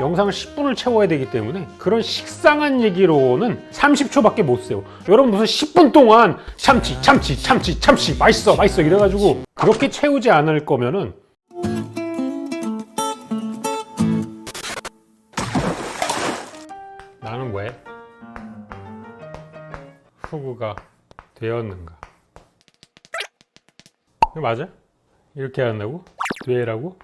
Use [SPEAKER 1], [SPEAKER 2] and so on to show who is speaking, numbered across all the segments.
[SPEAKER 1] 영상을 10분을 채워야 되기 때문에 그런 식상한 얘기로는 30초밖에 못 세요. 여러분 무슨 10분 동안 참치, 참치, 참치, 참치, 맛있어, 맛있어 이래가지고 그렇게 채우지 않을 거면은 나는 왜 후구가 되었는가? 이거 맞아? 이렇게 한다고? 되라고?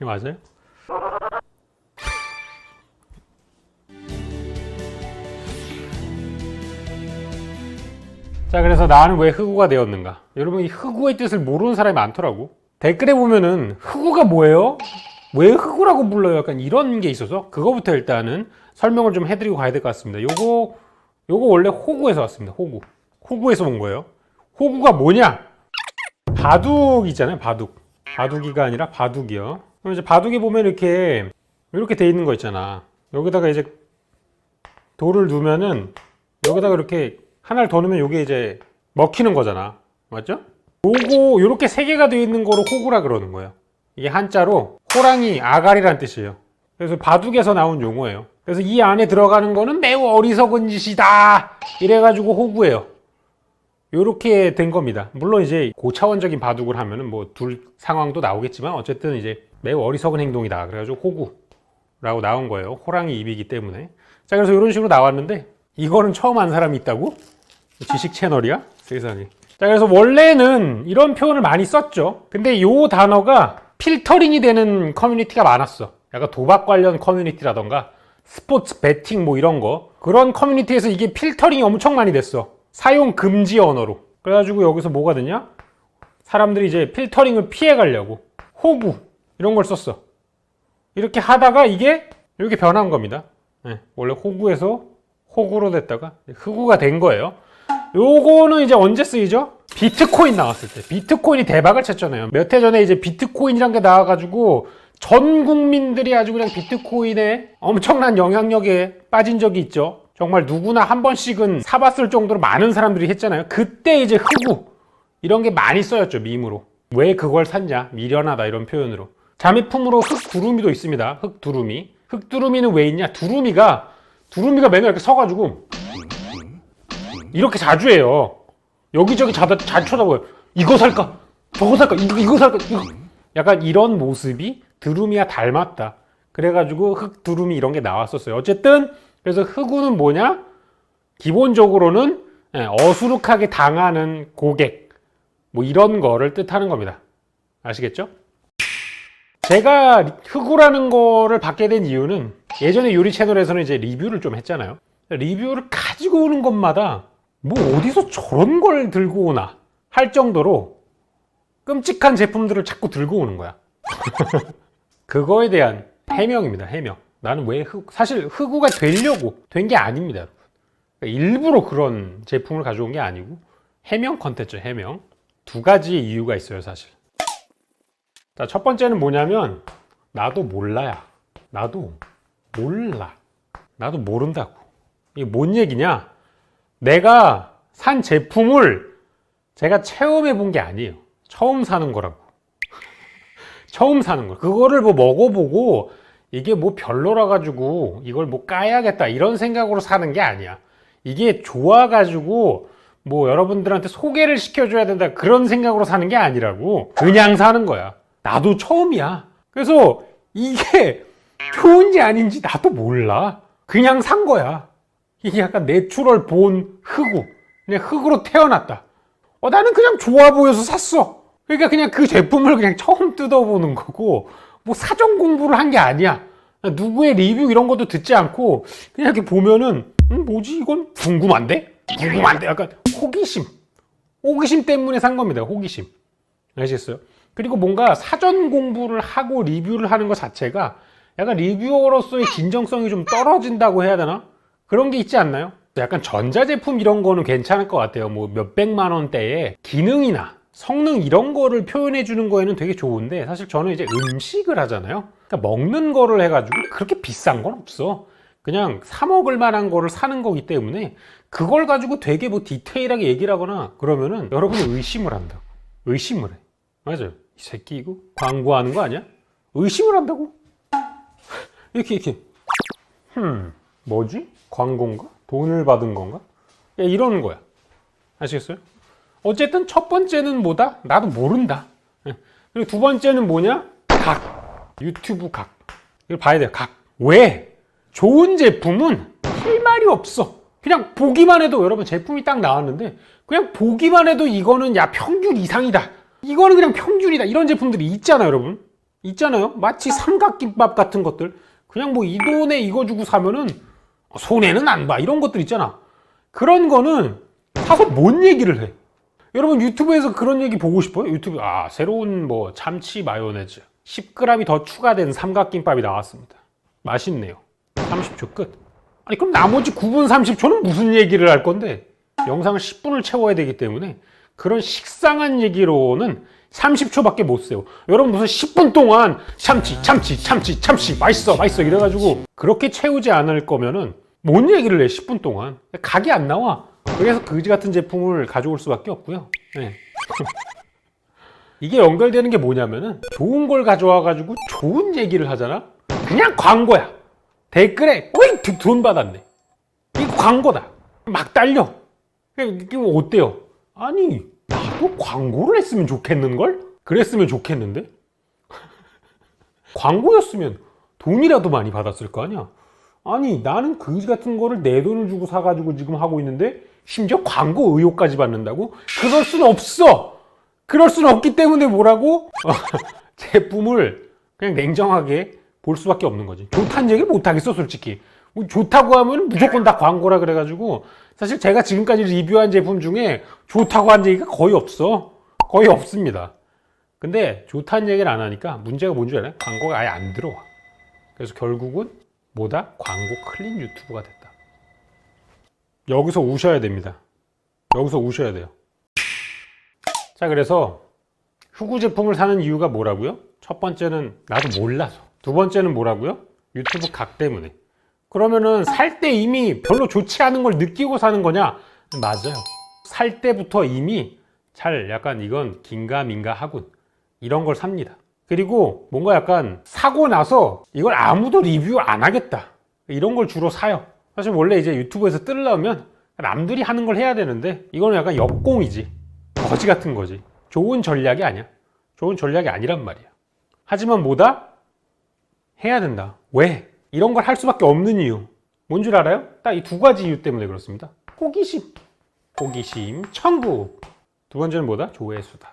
[SPEAKER 1] 이거 맞아요? 자 그래서 나는 왜 흑우가 되었는가? 여러분 이 흑우의 뜻을 모르는 사람이 많더라고. 댓글에 보면은 흑우가 뭐예요? 왜 흑우라고 불러요? 약간 이런 게 있어서 그거부터 일단은 설명을 좀 해드리고 가야 될 것 같습니다. 요거 요거 원래 호구에서 왔습니다. 호구. 호구에서 온 거예요. 호구가 뭐냐? 바둑 있잖아요 바둑. 바둑이가 아니라 바둑이요 그럼 이제 바둑에 보면 이렇게 이렇게 돼 있는 거 있잖아. 여기다가 이제 돌을 두면은 여기다가 이렇게 하나를 더 넣으면 이게 이제 먹히는 거잖아. 맞죠? 요거 요렇게 세 개가 되어 있는 거로 호구라 그러는 거예요. 이게 한자로 호랑이 아가리란 뜻이에요. 그래서 바둑에서 나온 용어예요. 그래서 이 안에 들어가는 거는 매우 어리석은 짓이다! 이래가지고 호구예요. 요렇게 된 겁니다. 물론 이제 고차원적인 바둑을 하면은 뭐 둘 상황도 나오겠지만 어쨌든 이제 매우 어리석은 행동이다 그래가지고 호구라고 나온 거예요 호랑이 입이기 때문에 자 그래서 이런 식으로 나왔는데 이거는 처음 한 사람이 있다고? 지식 채널이야? 세상에. 자, 그래서 원래는 이런 표현을 많이 썼죠. 근데 요 단어가 필터링이 되는 커뮤니티가 많았어. 약간 도박 관련 커뮤니티라던가 스포츠 베팅 뭐 이런 거. 그런 커뮤니티에서 이게 필터링이 엄청 많이 됐어. 사용 금지 언어로. 그래가지고 여기서 뭐가 되냐? 사람들이 이제 필터링을 피해 가려고 호구 이런 걸 썼어. 이렇게 하다가 이게 이렇게 변한 겁니다. 네, 원래 호구에서 호구로 됐다가 흑우가 된 거예요. 요거는 이제 언제 쓰이죠? 비트코인 나왔을 때. 비트코인이 대박을 쳤잖아요. 몇 해 전에 이제 비트코인이란 게 나와가지고 전 국민들이 아주 그냥 비트코인에 엄청난 영향력에 빠진 적이 있죠. 정말 누구나 한 번씩은 사봤을 정도로 많은 사람들이 했잖아요. 그때 이제 흑우 이런 게 많이 써였죠 밈으로. 왜 그걸 샀냐? 미련하다 이런 표현으로. 자매품으로 흑두루미도 있습니다. 흑두루미. 흑두루미는 왜 있냐? 두루미가 두루미가 맨날 이렇게 서가지고 이렇게 자주 해요. 여기저기 자, 잘 쳐다보요. 이거 살까? 저거 살까? 이거, 이거 살까? 이거. 약간 이런 모습이 두루미와 닮았다. 그래가지고 흑두루미 이런 게 나왔었어요. 어쨌든 그래서 흑우는 뭐냐? 기본적으로는 예, 어수룩하게 당하는 고객 뭐 이런 거를 뜻하는 겁니다. 아시겠죠? 제가 흑우라는 거를 받게 된 이유는 예전에 요리 채널에서는 이제 리뷰를 좀 했잖아요. 리뷰를 가지고 오는 것마다 뭐 어디서 저런 걸 들고 오나 할 정도로 끔찍한 제품들을 자꾸 들고 오는 거야. 그거에 대한 해명입니다. 해명. 나는 왜 흑, 사실 흑우가 되려고 된 게 아닙니다. 그러니까 일부러 그런 제품을 가져온 게 아니고 해명 컨텐츠 해명. 두 가지 이유가 있어요, 사실. 자, 첫 번째는 뭐냐면 나도 몰라야. 나도 몰라. 나도 모른다고. 이게 뭔 얘기냐? 내가 산 제품을 제가 체험해 본 게 아니에요. 처음 사는 거라고. 처음 사는 거. 그거를 뭐 먹어보고 이게 뭐 별로라 가지고 이걸 뭐 까야겠다 이런 생각으로 사는 게 아니야. 이게 좋아 가지고 뭐 여러분들한테 소개를 시켜줘야 된다 그런 생각으로 사는 게 아니라고. 그냥 사는 거야. 나도 처음이야. 그래서 이게 좋은지 아닌지 나도 몰라. 그냥 산 거야. 이게 약간 내추럴 본 흑우. 그냥 흑으로 태어났다. 어, 나는 그냥 좋아 보여서 샀어. 그러니까 그냥 그 제품을 그냥 처음 뜯어보는 거고, 뭐 사전 공부를 한 게 아니야. 누구의 리뷰 이런 것도 듣지 않고, 그냥 이렇게 보면은, 음, 뭐지, 이건 궁금한데? 궁금한데? 약간 호기심. 호기심 때문에 산 겁니다. 호기심. 아시겠어요? 그리고 뭔가 사전 공부를 하고 리뷰를 하는 것 자체가 약간 리뷰어로서의 진정성이 좀 떨어진다고 해야 되나? 그런 게 있지 않나요? 약간 전자제품 이런 거는 괜찮을 것 같아요. 뭐 몇백만 원대의 기능이나 성능 이런 거를 표현해 주는 거에는 되게 좋은데 사실 저는 이제 음식을 하잖아요. 그러니까 먹는 거를 해가지고 그렇게 비싼 건 없어. 그냥 사 먹을 만한 거를 사는 거기 때문에 그걸 가지고 되게 뭐 디테일하게 얘기를 하거나 그러면은 여러분이 의심을 한다. 의심을 해. 맞아요. 이 새끼 이거 광고하는 거 아니야? 의심을 한다고? 이렇게 이렇게. 흠, 뭐지? 광고인가? 돈을 받은 건가? 야, 이러는 거야. 아시겠어요? 어쨌든 첫 번째는 뭐다? 나도 모른다. 예. 그리고 두 번째는 뭐냐? 각. 유튜브 각. 이걸 봐야 돼요. 각. 왜? 좋은 제품은 할 말이 없어. 그냥 보기만 해도 여러분 제품이 딱 나왔는데 그냥 보기만 해도 이거는 야 평균 이상이다. 이거는 그냥 평균이다. 이런 제품들이 있잖아요, 여러분. 있잖아요. 마치 삼각김밥 같은 것들. 그냥 뭐 이 돈에 이거 주고 사면은 손해는 안 봐. 이런 것들 있잖아. 그런 거는 사서 뭔 얘기를 해? 여러분 유튜브에서 그런 얘기 보고 싶어요? 유튜브 아 새로운 뭐 참치 마요네즈 10g이 더 추가된 삼각김밥이 나왔습니다. 맛있네요. 30초 끝. 아니 그럼 나머지 9분 30초는 무슨 얘기를 할 건데 영상을 10분을 채워야 되기 때문에 그런 식상한 얘기로는 30초밖에 못 세요. 여러분 무슨 10분 동안 참치 참치 참치 참치 맛있어 맛있어 이래가지고 그렇게 채우지 않을 거면은 뭔 얘기를 해 10분 동안 각이 안 나와. 그래서 그지 같은 제품을 가져올 수밖에 없고요. 네. 이게 연결되는 게 뭐냐면은 좋은 걸 가져와 가지고 좋은 얘기를 하잖아. 그냥 광고야. 댓글에 드- 돈 받았네. 이거 광고다. 막 달려. 이게 어때요? 아니 나도 광고를 했으면 좋겠는 걸? 그랬으면 좋겠는데? 광고였으면 돈이라도 많이 받았을 거 아니야. 아니 나는 그지 같은 거를 내 돈을 주고 사가지고 지금 하고 있는데 심지어 광고 의혹까지 받는다고? 그럴 수는 없어. 그럴 수는 없기 때문에 뭐라고? 제품을 그냥 냉정하게 볼 수밖에 없는 거지. 좋다는 얘기를 못 하겠어, 솔직히. 뭐 좋다고 하면 무조건 다 광고라 그래가지고 사실 제가 지금까지 리뷰한 제품 중에 좋다고 한 얘기가 거의 없어. 거의 없습니다. 근데 좋다는 얘기를 안 하니까 문제가 뭔지 알아요? 광고가 아예 안 들어와. 그래서 결국은 뭐다? 광고 클린 유튜브가 됐다. 여기서 우셔야 됩니다. 여기서 우셔야 돼요. 자, 그래서 흑우 제품을 사는 이유가 뭐라고요? 첫 번째는 나도 몰라서. 두 번째는 뭐라고요? 유튜브 각 때문에. 그러면은 살 때 이미 별로 좋지 않은 걸 느끼고 사는 거냐? 맞아요. 살 때부터 이미 잘 약간 이건 긴가민가 하군. 이런 걸 삽니다. 그리고 뭔가 약간 사고 나서 이걸 아무도 리뷰 안 하겠다. 이런 걸 주로 사요. 사실 원래 이제 유튜브에서 뜨려면 남들이 하는 걸 해야 되는데 이거는 약간 역공이지. 거지 같은 거지. 좋은 전략이 아니야. 좋은 전략이 아니란 말이야. 하지만 뭐다? 해야 된다. 왜? 이런 걸 할 수밖에 없는 이유. 뭔 줄 알아요? 딱 이 두 가지 이유 때문에 그렇습니다. 호기심. 호기심, 청구. 두 번째는 뭐다? 조회수다.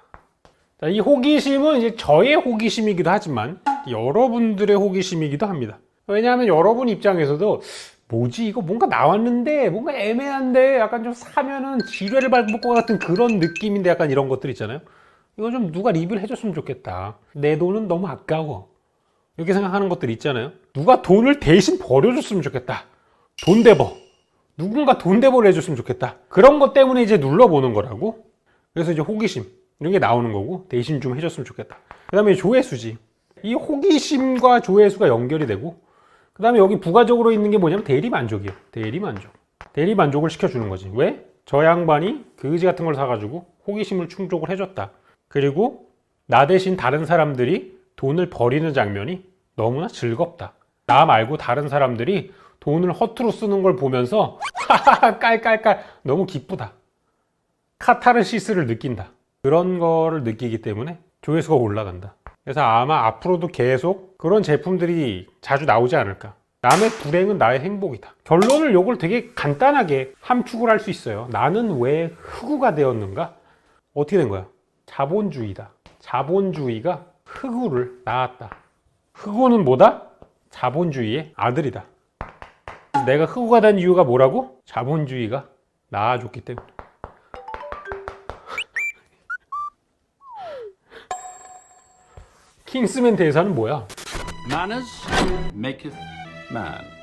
[SPEAKER 1] 자, 이 호기심은 이제 저의 호기심이기도 하지만 여러분들의 호기심이기도 합니다. 왜냐하면 여러분 입장에서도 뭐지 이거 뭔가 나왔는데 뭔가 애매한데 약간 좀 사면은 지뢰를 밟을 것 같은 그런 느낌인데 약간 이런 것들 있잖아요. 이거 좀 누가 리뷰를 해줬으면 좋겠다. 내 돈은 너무 아까워. 이렇게 생각하는 것들 있잖아요. 누가 돈을 대신 버려줬으면 좋겠다. 돈 대버. 누군가 돈 대버를 해줬으면 좋겠다. 그런 것 때문에 이제 눌러보는 거라고. 그래서 이제 호기심 이런 게 나오는 거고 대신 좀 해줬으면 좋겠다. 그 다음에 조회수지. 이 호기심과 조회수가 연결이 되고 그 다음에 여기 부가적으로 있는 게 뭐냐면 대리만족이에요. 대리만족. 대리만족을 시켜주는 거지. 왜? 저 양반이 그지 같은 걸 사가지고 호기심을 충족을 해줬다. 그리고 나 대신 다른 사람들이 돈을 버리는 장면이 너무나 즐겁다. 나 말고 다른 사람들이 돈을 허투루 쓰는 걸 보면서 하하하 깔깔깔 너무 기쁘다. 카타르시스를 느낀다. 그런 거를 느끼기 때문에 조회수가 올라간다. 그래서 아마 앞으로도 계속 그런 제품들이 자주 나오지 않을까. 남의 불행은 나의 행복이다. 결론을 요걸 되게 간단하게 함축을 할 수 있어요. 나는 왜 흑우가 되었는가? 어떻게 된 거야? 자본주의다. 자본주의가 흑우를 낳았다. 흑우는 뭐다? 자본주의의 아들이다. 내가 흑우가 된 이유가 뭐라고? 자본주의가 낳아줬기 때문에. 킹스맨 대사는 뭐야?
[SPEAKER 2] Manners maketh man.